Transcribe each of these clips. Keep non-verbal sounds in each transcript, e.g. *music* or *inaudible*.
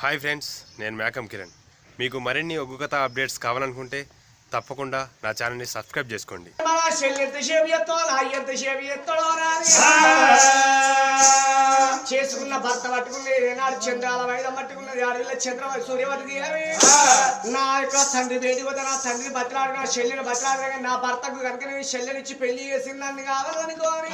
Hi friends నేను మేకం కిరణ్. మీకు మరిన్ని ఒగ్గు కథ అప్డేట్స్ కావాలనుకుంటే తప్పకుండా నా ఛానల్ని సబ్స్క్రైబ్ చేసుకోండి. చేసుకున్న భర్త పట్టుకుని ఏనాడు చంద్రాల వైద పట్టుకున్నది అడవిలో చంద్ర సూర్యవతి నా యొక్క తండ్రి బయటికి పోతే నా తండ్రి బతలాడుగా చెల్లిని బతలాడుగా నా భర్తకు కనుక నేను చెల్లెనిచ్చి పెళ్ళి చేసిందని కావాలనుకోని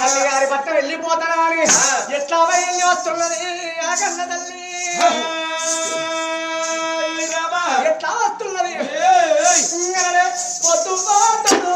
తల్లి గారి భర్త వెళ్ళిపోతాను అని ఎట్లా వెళ్ళి వస్తున్నది ఆ కన్న తల్లి పొద్దు పోతుంది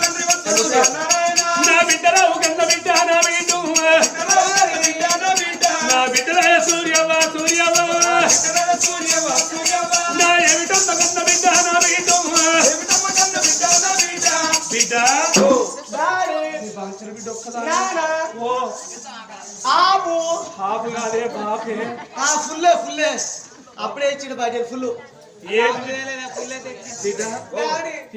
తండ్రి వద్దడు రా నారాయణ నా బిడ్డరావు కన్న బిడ్డ నా బిడ్డు నా బిడ్డరాయ సూర్యవ్వ సూర్యవ్వ. నా ఏమిటంత కన్న బిడ్డ నా బిడ్డు బిడ్డ. నానా ఓ. ఆపు. పాపు కాదే పాపే ఆ ఫుల్లే ఫుల్లే. అప్పుడే ఇచ్చిండు బడ్జెట్ ఫుల్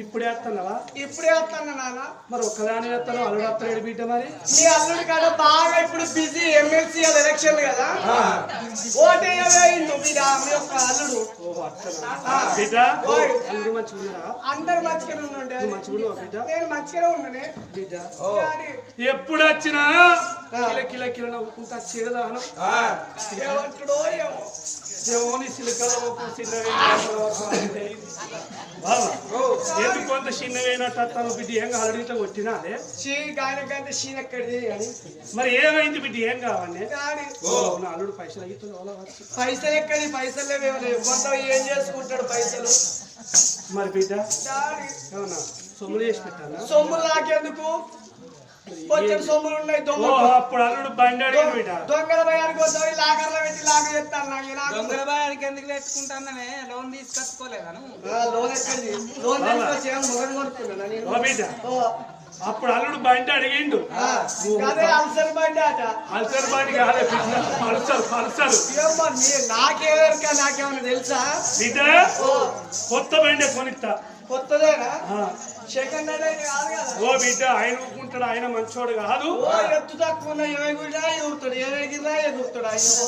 ఇప్పుడే వస్తున్నావా? ఇప్పుడే వస్తాను నాన్న. మరి ఒక్కదాని వస్తాను అల్లుడు వస్తాడు బిడ్డ మరి? మీ అల్లుడి కాడ బాగా ఇప్పుడు బిజీ ఎమ్మెల్సీ ఎలక్షన్ కదా. ఓటేయవే నువ్వు మీ యొక్క అల్లుడు. బిడ్డ. అందరూ మంచిగా ఉన్నారా అందరు మంచిగానే ఉండండి. మంచిగా బిడ్డ? నేను మంచిగానే ఉన్నానే. బిడ్డ? ఎప్పుడు వచ్చినా? కిల కిల కిల నవ్వుకుంటా చీరదానం ఏమంటాడో ఏమో. దేవుని సిలికల ఒక చిన్నగా బాబా ఎందుకు కొంత చిన్నగైనట్టు అత్తాను బిడ్డ ఏం కావాలి ఇట్లా కొట్టినా అదే చీ గాయనకంటే షీన్ ఎక్కడిది అని మరి ఏమైంది బిడ్డ ఏం కావాలి డాడీ ఓ నా అల్లుడు పైసలు అవుతుంది పైసలు ఎక్కడి పైసలు లేవు కొంత ఏం చేసుకుంటాడు పైసలు మరి బిడ్డ డాడీ ఏమన్నా సొమ్ములు చేసి పెట్టాలా సొమ్ములు నాకెందుకు వచ్చే సొమ్ములు ఉన్నాయి అప్పుడు అల్లుడు బిడ్డ దొంగల భయానికి వస్తాయి లాకర్లో పెట్టి లాగా చెప్తాను నాకు దొంగల భయానికి ఎందుకు తెచ్చుకుంటాననే లోన్ తీసుకొచ్చుకోలేదా లోన్ లోన్ తీసుకొచ్చి మొగలు అప్పుడు అల్లుడు బండి అడిగిండు. అల్సర్ బండి అట. అల్సర్ బండి కాదే పల్సర్ పల్సర్ నాకేమెరక నాకేమైనా తెలుసా? బిడ్డ ఓ. కొత్త బండి కొనిస్తా కొత్తదేనా? ఓ బిడ్డ ఆయన ఊరుకుంటాడు ఆయన మంచోడు కాదు. ఓ ఎత్తు తక్కువ ఉన్న ఎగురుడా ఎగురుతాడు ఎగిరిరా ఎగురుతాడు అయ్యో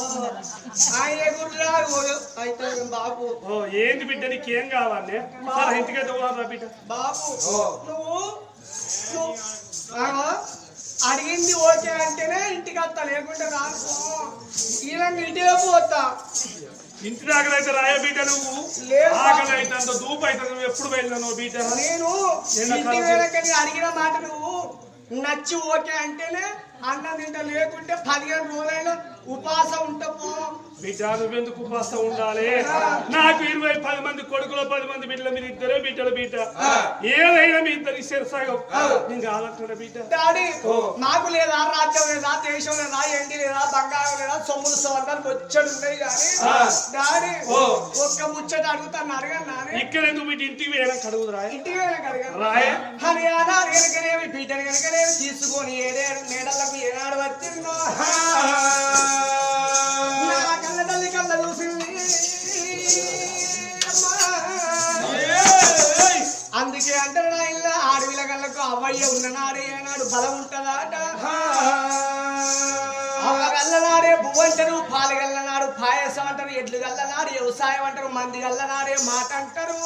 ఆయన ఎగురురా అయితే బాబు? ఓ ఏంది బిడ్డ నీకేం కావాలి? సరే ఇంటికైతే పోదాం బిడ్డ? బాబు నువ్వు అడిగింది ఓకే అంటేనే ఇంటికి వస్తా లేకుంటే రానుకో ఈయన ఇంటికే పోతా. ఇంటి దగ్గర అయితే రాయ బిడ్డ నువ్వు. ఆకలి అయితే అంత దూపు అయితే నువ్వు ఎప్పుడు వెళ్ళినావు బిడ్డ నేను అడిగిన మాట నువ్వు నచ్చి ఓకే అంటేనే అన్నం తింట లేకుంటే పదిహేను రోజులైనా ఉపాసం ఉంటాము బిడ్డ నువ్వెందుకు ఉపవాసం ఉండాలి? నాకు ఇరవై పది మంది కొడుకులు పది మంది బిడ్డలు మీరు ఇద్దరే బిడ్డలు బిడ్డ. ఏదైనా మీ ఇద్దరికి శిరసాగం నేను బిడ్డ? డాడీ నాకు లేదా రాజ్యం లేదా దేశం లేదా ఎండి లేదా బంగారం లేదా సొమ్ములు సోదరు ముచ్చడు ఉన్నాయి కానీ డాడీ ఒక్క ముచ్చట అడుగుతాను ఇక్కడ ఎందుకు బిడ్డ? ఇంటికి వేయడం కడుగుదు రాయ. ఇంటికి వెళ్ళక అడగను రాయ హరియానా తీసుకొని ఏడేడు మేడలకు ఏనాడు వచ్చిందో? అంటారు నా ఇల్లు ఆడవిల కళ్ళకు అవ్వయ్య ఉన్ననాడు ఏనాడు బలం ఉంటుందాట అవ్వ గల్లనాడే బువ్వంటారు పాలు గల్లనాడు పాయసం అంటారు ఎడ్లు గల్లనాడు వ్యవసాయం అంటారు మంది గల్లనాడే మాట అంటారు.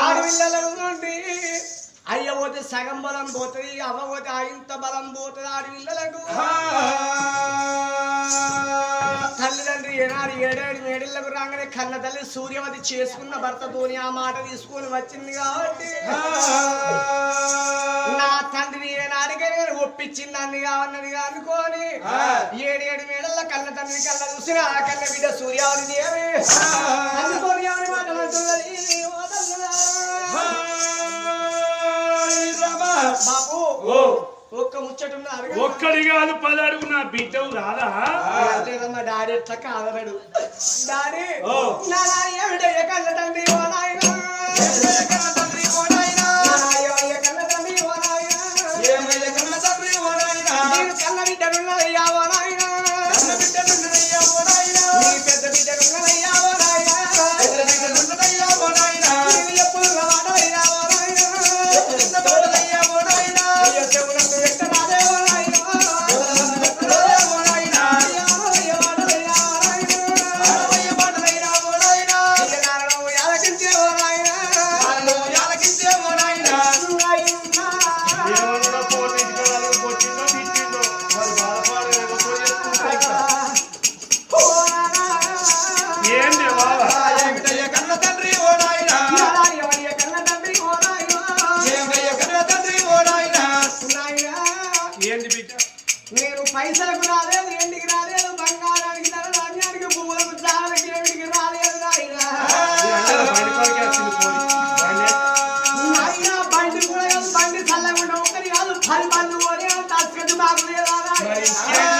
ఆడపిల్లల నుండి అయ్య పోతే సగం బలం పోతుంది అవ్వ పోతే ఇంత బలం పోతుంది ఆడపిల్లలకు తల్లిదండ్రి ఏనాడు ఏడేడు మేడిళ్ళకు రాగానే కన్న తల్లి సూర్యవతి చేసుకున్న భర్తతోని ఆ మాట తీసుకొని వచ్చింది కాబట్టి నా తండ్రి ఏనాడికైనా ఒప్పించిందని కావన్నది అనుకోని ఏడేడు మేడల కన్న తండ్రి కళ్ళ చూసిన ఆ కన్న బిడ్డ సూర్యావతి దేవి. అందుకొని ఎవరి. బాపు ఒక్క ముచ్చటున్న ఒక్కడి కాదు పది అడుగు నా బిడ్డవు రాదా? లేదమ్మా డాడీ ఎట్లా కాదనడు డాడీ. నా నాయన ఏమిటయ్య కన్న తండ్రి ఓ నాయనా? కన్న తండ్రి ఓ లేదా మరి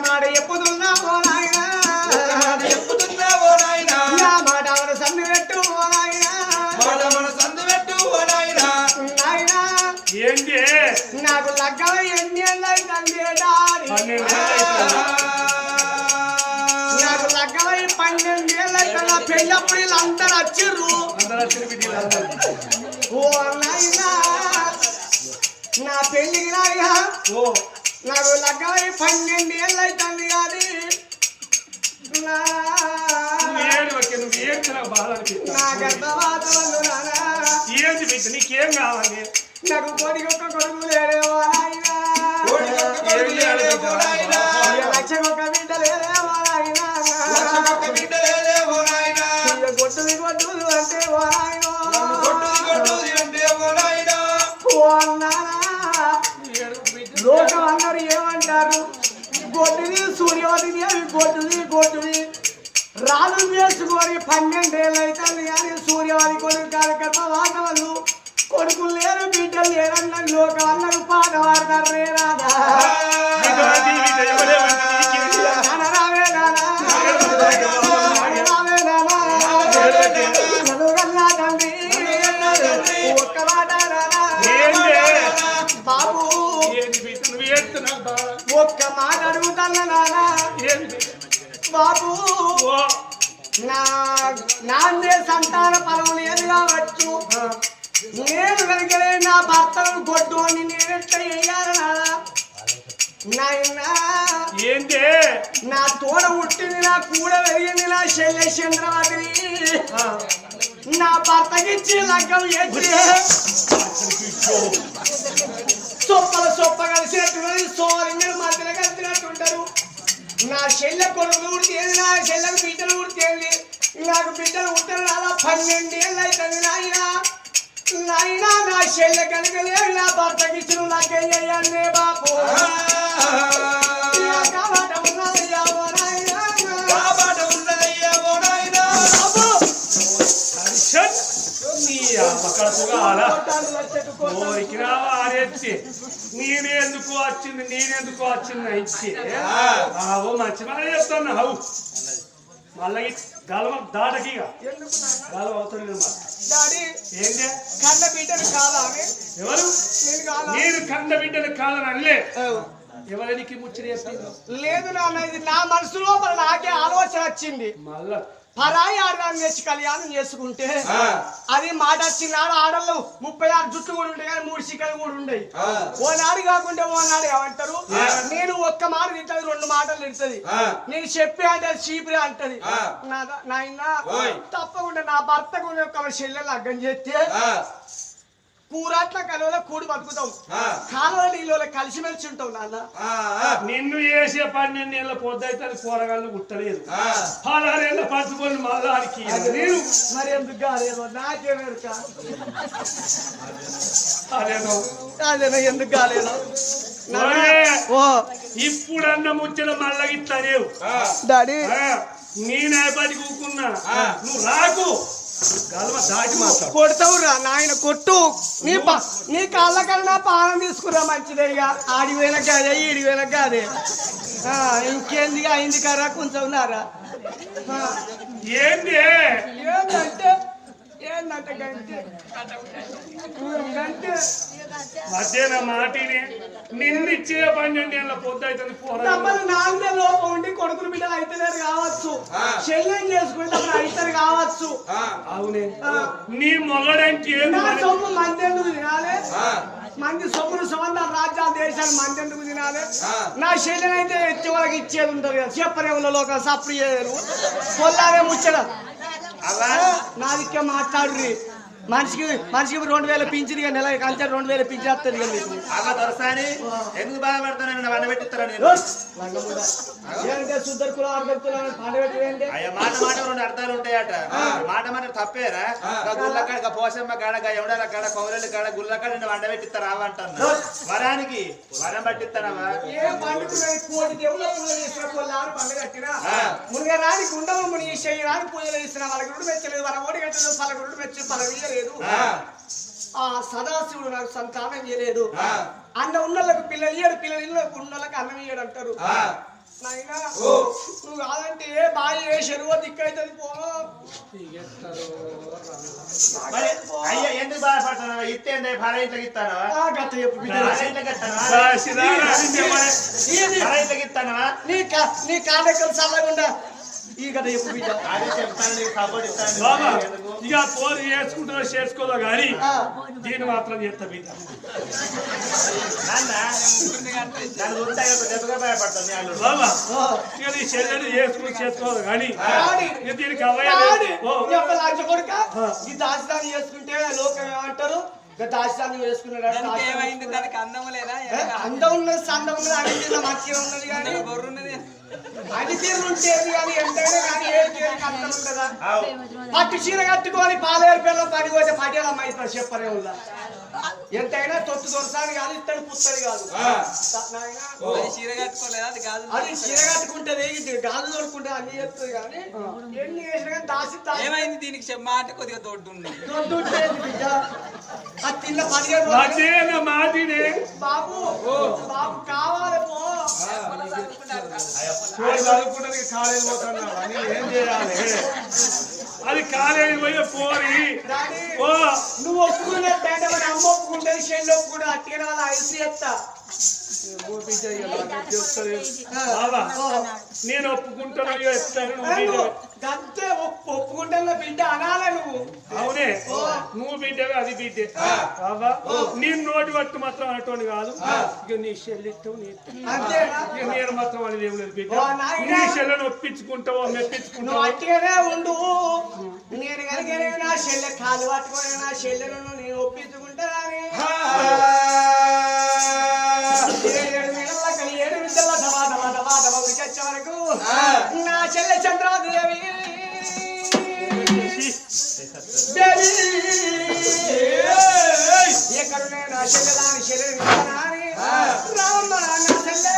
ఈ ఒక్క మాట ఎప్పుదున్నా ఓ నాయన? నా మాట అవన సన్ని పెట్టు ఓ నాయన? నాయన? ఏంది నాకు లగ్గం ఎన్ని ఏళ్ళు అవుతుంది డాడీ? పన్నెండు ఏళ్ళు అవుతుంది. నాకు లగ్గమై పన్నెండు ఏళ్ళు అవుతుంది పెళ్ళప్పుడు వీళ్ళందరూ వచ్చిర్రు. ఓ నాయనా నా పెళ్ళికి నాయనా. ఓ. నాకు లగ్గమై పన్నెండు ఏళ్ళు అవుతుంది కానీ ఏంది బిడ్డ నీకేం కావాలి? నాకు కొడుకు ఒక్క కొడుకు లేదేవో ఏం చేయాలి బిడ్డ? లక్ష ఒక్క బిడ్డ గొడ్డుది సూర్యవతిని అవి గొడ్డుది గొడ్డుది రాళ్ళు వేసుకొని పన్నెండేళ్ళు అవుతుంది కానీ సూర్యవతి కొడుకు కార్యకర్త వాసవలు కొడుకులు లేరు బిడ్డలు లేరన్న లోకాలను పాట పాడతారు రే రాదా బాబు. ఓ నా నాన్నే సంతాన ఫలం లేదు కావచ్చు? నేను కనుకనే నా భర్తను కొట్టు అని నేనెట్ట చేయాలి నాన్న. నాయనా. ఏంది నా తోడ పుట్టింది నా కూడ పెరిగింది నా శల్య చంద్రవతి నా భర్తకిచ్చి లగ్గం చేసి సొప్పల సొప్ప మధ్యలో కలిసినట్టుంటారు నా చెల్లె కొడుకులు ఉడితేంది నా చెల్లెకు బిడ్డలు ఉడితేంది నాకు బిడ్డలు ఉంటారు అలా పన్నెండేళ్ళు అవుతుంది నాయన. నాయన నా చెల్లె కనుక లేదు నా భర్తకి ఇచ్చిన నాకేం చేయాలి బాబు కోరికి నేనెందుకు వచ్చింది? నేనెందుకు వచ్చింది? ఇచ్చి. ఆవో మంచి మాట చెప్తాను హౌ? మళ్ళీ గలవ నాయనా? గలవ అవుతుంది ఏంటి? కన్న బిడ్డను కాదా అని? ఎవరు? నేను కాదా? నేను కంద బిడ్డను కాదని అనలే. ఎవరికి ముచ్చట లేదు నాన్న ఇది నా మనసు లోపల నాకే ఆలోచన వచ్చింది. మళ్ళా పరాయి ఆడదాన్ని తెచ్చి కళ్యాణం చేసుకుంటే అది మాట వచ్చింది ఆడ ఆడళ్ళు ముప్పై ఆరు జుట్లు కూడా ఉంటాయి కానీ మూడు శిఖలు కూడా ఉండయి. ఓనాడు కాకుండా ఓనాడు ఏమంటారు? నేను ఒక్క మాట తింటది రెండు మాటలు తింటది నేను చెప్పి అంటే అది చీపురే అంటది. నా- నాయన తప్పకుండా నా భర్త కూడా ఒక చెల్లెలు అగ్గం చేస్తే కూరాట్ల కలువలో కూడి బతుకుతాం. కాలువ నీళ్ళు కలిసిమెలిసి ఉంటాం నాన్న. నిన్ను చేసే పన్నెండు ఏళ్ళ పొద్దుైతే అది కూరగాయలు గుట్టలేదు పదహారేళ్ళ పట్టుకొని మళ్ళా ఆడికి నేను మరి ఎందుకు కాలేదు? నాకే వెనుక అదేనో అదే ఎందుకు కాలేదు? ఇప్పుడన్న ముచ్చట మళ్ళా ఇట్లా లేవు. డాడీ. ఆ, నేనే పడి కూకున్నా నువ్వు రాకు. కొడతావురా నాయన కొట్టు. నీ నీ కాళ్ళ కన్నా పానం తీసుకురా మంచిదే ఇక ఆడి వెనక అదే ఈడి వెనక అదే ఆ, ఇంకేంది అయింది కరా కొంచెం నారా ఆ, ఏంది? ఏందంటే? ఏందంటే గంటే గంటే మధ్యాహ్న మాటిని నిన్నిచ్చే పన్నెండు ఏళ్ళ నాలుగే లోపం ఉండి కొడుకులు బిడ్డలు అయితేనే కావచ్చు. చెల్లెం చేసుకుంటే అయితారు కావచ్చు. అవునే. నీ మొగడంటే నా? సొమ్ము మంది ఎందుకు తినాలి మంది సొమ్ములు సంబంధ రాజ్యాల దేశాలు మంది ఎందుకు తినాలి నా శైలిని అయితే ఎత్తి వాళ్ళకి ఇచ్చేది ఉంటుంది కదా. చెప్పరేవుల లోక సప్పుడు చేయరు. పొల్లారే ముచ్చట. నాదికే మాట్లాడుర్రి. మనిషికి మనిషికి రెండు వేల పింఛన్ నెల కంచె రెండు వేల పింఛన్ వస్తుంది ఇక మీకు. అలా దొరసాని ఎందుకు వండ అయ్యా మాట మాట రెండు అర్థాలు ఉంటాయట. మాట మాట తప్పేరా? పోసమ్మ కాడ ఎవడాల కాడ కౌరలి కాడ గుళ్ళ కాడ నేను వండ పెట్టిస్తారా అంటున్నా వరానికి వరం పట్టిస్తానవా ఏ పండుగ కోటి దేవుళ్ళ పూజలు చేసిన కొల్లారు పండుగ కట్టినా మునగరాని గుండము ముని చేయరాని పూజలు చేసిన వాళ్ళకి రెండు మెచ్చలేదు వాళ్ళ ఓడి కట్టలేదు వాళ్ళ రెండు మెచ్చి చేయలేదు. ఆ. సదాశివుడు నాకు సంతానం చేయలేదు. అన్న ఉన్నలకు పిల్లలు ఇయ్యడు పిల్లలు ఇళ్ళకు ఉన్నలకు అన్నం ఇయ్యడు అంటారు. నువ్వు కాదంటే బాయి వేసారు దిక్కైతుంది నీ కార్యక్రమం చల్లకుండా ఈ కథ ఎప్పుడు చెప్తాను ఇక పోరు చేసుకుంటుందో చేసుకోదో గాని దీన్ని మాత్రం చేస్తా మీద ఇక నీ చర్యలు చేసుకుని చేసుకోదు కానీ దీనికి అవయాలి చేసుకుంటే లోకం ఏమంటారు? గత వేసుకున్నాడు ఏమైంది? దానికి అందం లేదా? అందం ఉన్నది ఉన్నది ఉన్నది కానీ పట్టు చీర కట్టుకొని పాలేరు పిల్లలు పడిపోతే పడేలా మైసూరు చెప్పరే ఉందా? ఎంతైనా తొత్తు దొరసాని కాదు ఇత్తడి పుత్తడి కాదు. నాయనా, అది చీర కట్టుకోలేదా? అది కాదు అది చీర కట్టుకుంటది ఇది గాజు దొరుకుంటే అన్ని చెప్తుంది కానీ ఎన్ని చేసినా కానీ దాసి ఏమైంది దీనికి మాట కొద్దిగా దొడ్డు ఉంటుంది బిడ్డ. ఆ తిన్న పదిహేను మాటినే బాబు బాబు కావాలి పో. చదువుకుంటానికి కాలేజ్ పోతున్నావు అని ఏం చేయాలి? *laughs* అది కాలేజ్ పోయే పోరి. నువ్వు ఒప్పుకునే మొప్పుకుంటే విషయంలో కూడా అట్టిన వాళ్ళ ఐసు ఎత్తా. నేను ఒప్పుకుంటాను చెప్తాను గంతే ఒప్పు- ఒప్పుకుంటున్న బిడ్డ అనాలే నువ్వు? అవునే. నువ్వు బిడ్డవే అది బిడ్డే. బాబా నీ నోటి వట్టు మాత్రం అటువంటి కాదు. ఇక నీ చెల్లిస్తావు నీ నేను మాత్రం అనేది ఏం లేదు బిడ్డ. నీ చెల్లెని ఒప్పించుకుంటావో మెప్పించుకుంటావో? అట్టిగానే ఉండు. నేను కనుక నా చెల్లె కాలు పట్టుకొని నా చెల్లెలను నేను ఒప్పించుకుంటానని. వచ్చే వరకు నా చెల్లె చంద్రాదేవి. ఎక్కడ నా చెల్లె దాని చెల్లె రామ్మ నా చెల్లె.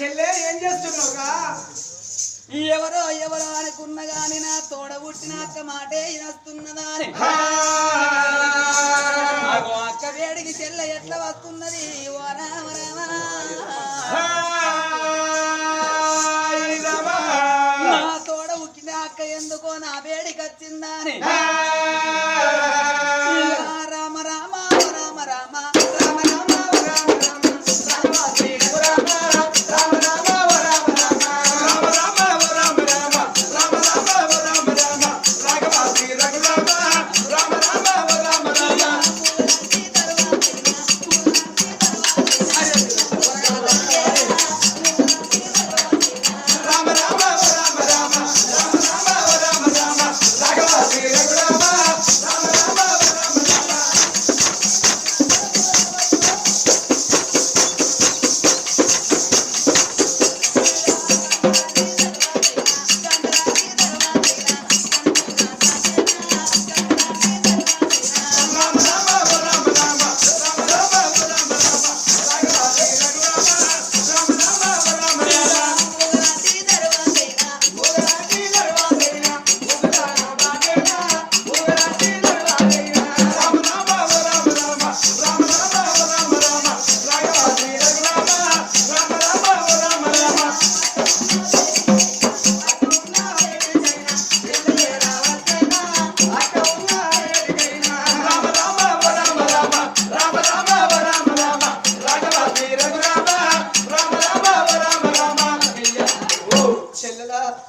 చెల్లె ఏం చేస్తున్నావుగా ఎవరో ఎవరో అనుకున్న గాని నా తోడ పుట్టినాక మాటే ఇనస్తున్నదా అని. అక్క వేడికి చెల్ల ఎట్లా వస్తున్నది? ఓ రామ రామ నా తోడ ఉక్కిన అక్క ఎందుకో నా వేడికి వచ్చిందని రామ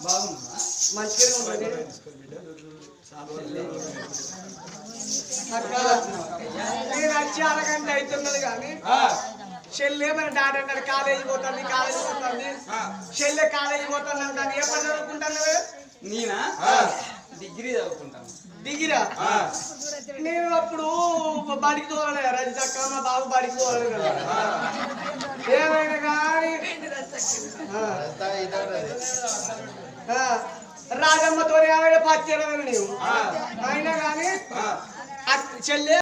బాగుందా? మంచిగా ఉంటుంది నేను వచ్చి అరగంట అవుతున్నది కానీ చెల్లె మన డాడీ అన్నాడు కాలేజీ పోతుంది కాలేజీ పోతుంది. చెల్లె కాలేజీ పోతుంది అంటాను ఏ పని చదువుకుంటాను నేనా డిగ్రీ చదువుకుంటాను దిగిరా? నేను అప్పుడు బడికి తోలలే రజితక్క మా బాబు బడికి తోలలేదు కదా. ఏమైనా కానీ రాజమ్మతో ఆవిడ పచ్చేరని నీవు? అయినా కానీ చెల్లె